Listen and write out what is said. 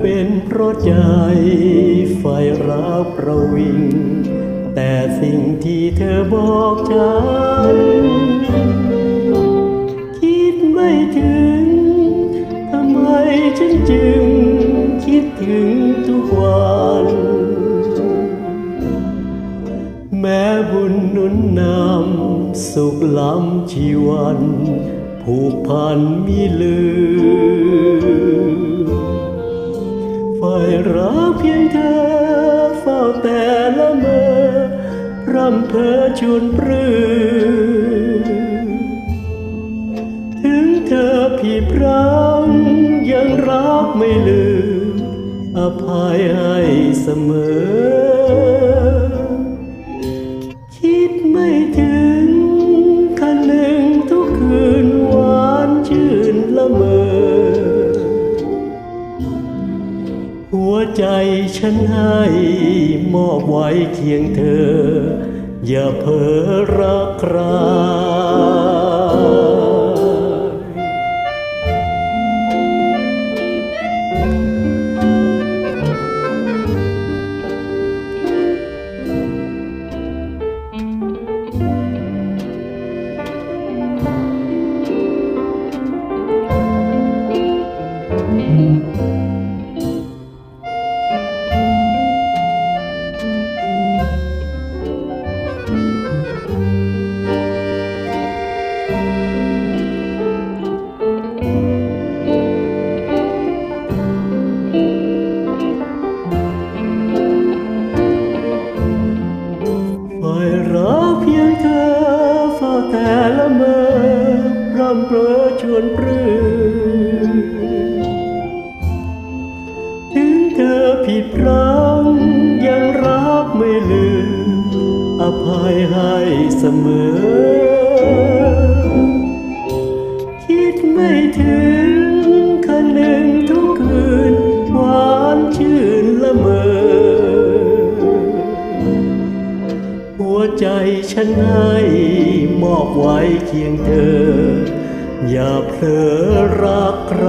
เป็นเพราะใจไฟรักประวิง แต่สิ่งที่เธอบอกฉัน คิดไม่ถึง ทำไมฉันจึง คิดถึงทุกวัน แม้บุญนุนนำสุขล้ำชีวัน ผูกพันมีลืม รำเพอชวนปรือถึงเธอผิดพลั้งยังรักไม่ลืมอภัยให้เสมอ วใจฉันให้มอบไว้เคียงเธอ อย่าเพ้อรักใคร รำเพ้อชวนปรือถึงเธอผิดพลั้งยังรักไม่ลืม อภัยให้เสมอ คิดไม่ถึงคันหนึ่งทุกคืน หวานชื่นละเมอ หัวใจฉันให้มอบไว้เคียงเธอ อย่าเผลอรักใคร